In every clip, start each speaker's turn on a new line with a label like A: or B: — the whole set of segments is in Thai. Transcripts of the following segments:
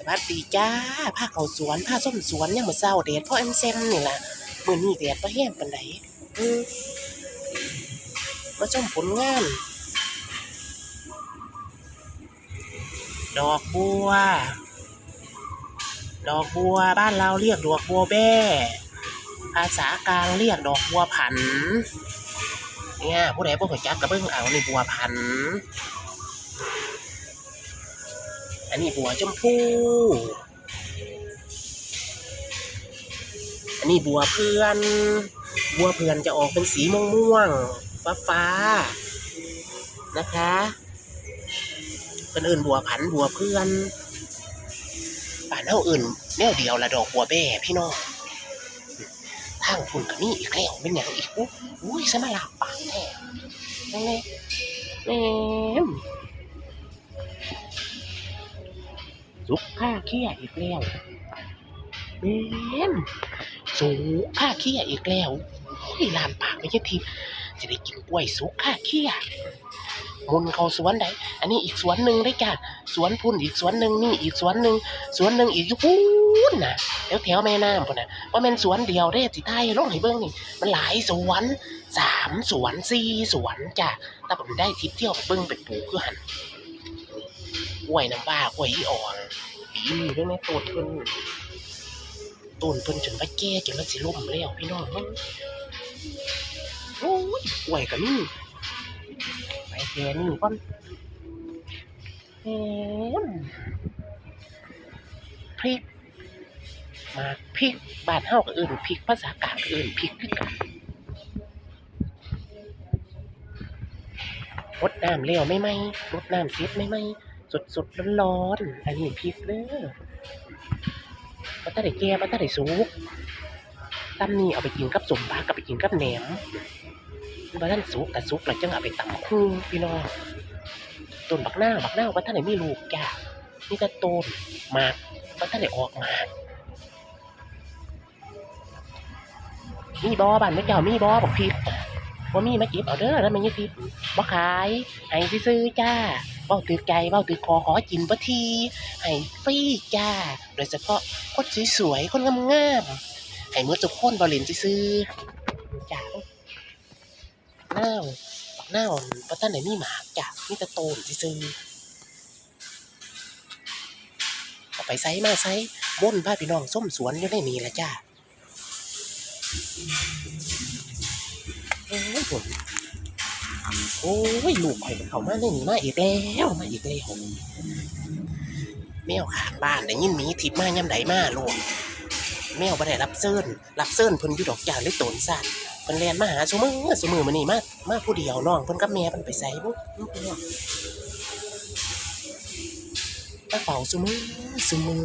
A: สวัสดีจ้าพาเขาสวนพาส้มสวนยังมาเศร้าแดดเพราะอันเซมนี่ล่ะมือนี้แดดบ่แห้งปานใดอือมาชมผลงาน ดอกบัว ดอกบัวบ้านเราเรียกดอกบัวแบ้ ภาษากลางเรียกดอกบัวผัน เนี่ยผู้ใดบ่รู้จักก็เบิ่งเอานี่บัวผัน อันนี้บัวชมพูอันนี้บัวเพื่อน บัวเพื่อนจะออกเป็นสีม่วงม่วงฟ้าฟ้านะคะเป็นอื่นบัวผันบัวเพื่อนป่านเท่าอื่นแนวเดียวละดอกบัวแบ่พี่น้องทางคุณก็มีอีกแล้วเป็นอย่างอีกอุ้ยสมาลาปากแท้ยัง สุกค่าเขี้ยอีกแล้วเบนสุกค่าเขี้ยอีกแล้วโอ้ยลานปากไม่ใช่ทิพย์สิได้กินกล้วยสุกค่าเขี้ยมุนเขาสวนใดอันนี้อีกสวนหนึ่งได้จ้ะสวนพุ่นอีกสวนหนึ่งนี่อีกสวนหนึ่งสวนหนึ่งอีกยู่พูนน่ะแถวแถวแม่น้ำพุ่นน่ะว่าแม่นสวนเดียวเด้สิไทยลงให้เบิ่งนี่ มันหลายสวนสามสวนสี่สวนจ้ะถ้าผมได้ทริปเที่ยวไปเบิ่งเป็นปูคือหัน กล้วยน้ำว้ากล้วยอีอ่อนปีนี้เรื่องในต้นเพิ่นต้นเพิ่นจนว่าแก่จนว่าสิล่มแล้วพี่น้องโอ้ยกล้วยก็มีไปแค่นี้ก่อนแหมพริกมาพริกบ้านเฮาก็เอิ้นพริกภาษากลางก็เอิ้นพริกคือกันรดน้ำแล้วไม่ไหมรดน้ำเสร็จไม่ไหม สดสดร้อนร้อนๆอันนี้พริกเด้อปัตตาได้แก่ปัตตาได้สุกตั้มนี่เอาไปกินกับสมปลากับไปกินกับแหนมบัท่านสุกแต่สุกแล้วจังเอาไปตำคู่พี่น้องต้นบักหน้าบักหน้าวบัท่านไหนมีลูกจ้านี่ก็ต้นมากบัท่านไหนออกมามีบอบ้านไม่เจ้ามีบอบอกพริกว่ามีมาเก็บเอาเด้อแล้วมันยังพริกบ่ขายให้ซื้อจ้า เบ้าตือใจเบ้าตือคอขอกินบ่ทีให้ฟรีจ้า โดยเฉพาะคนสวยๆคนงามๆให้หมือทุกคนบ่เล่นซื่อๆจ้าหน้าวบักหน้าวบ่ทันได้มีหมากจ้ามีแต่โตนซื่อเอาไปไสมาไสบ่นพาพี่น้องส้มสวนอยู่ในนี่ล่ะจ้าโอ้ยผม โอ้ยลูกข่อยมันเขามาในนี่มาอีกแล้วมาอีกแล้วแมวข้างบ้านได้ยินหมีทิพมาย่ำใดมาโลดแมวบ่ได้รับเซินรับเซินเพิ่นอยู่ดอกจานเลยโตนสั่นเพิ่นแล่นมาหาซุมื้อซุมื้อมื้อนี้มามาผู้เดียวน้องเพิ่นกับแม่เพิ่นไปไสบ่มาเฝ้าซุมื้อซุมื้อ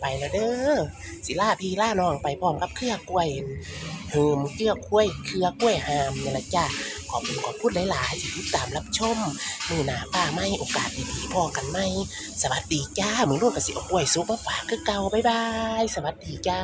A: ไปแล้วเด้อสิลาพี่ลาน้องไปพร้อมกับเครือกล้วย เฮิมเกลือกล้วยเครือกล้วยหามนี่แหละจ้าขอบคุณขอบพูดหลายๆที่ติดตามรับชมมือหนาป้าไม่โอกาสดีๆพอกันไหมสวัสดีจ้ามือร่วมกสิอกล้วยซุปมาฝากคือเก่าบ๊ายบาย สวัสดีจ้า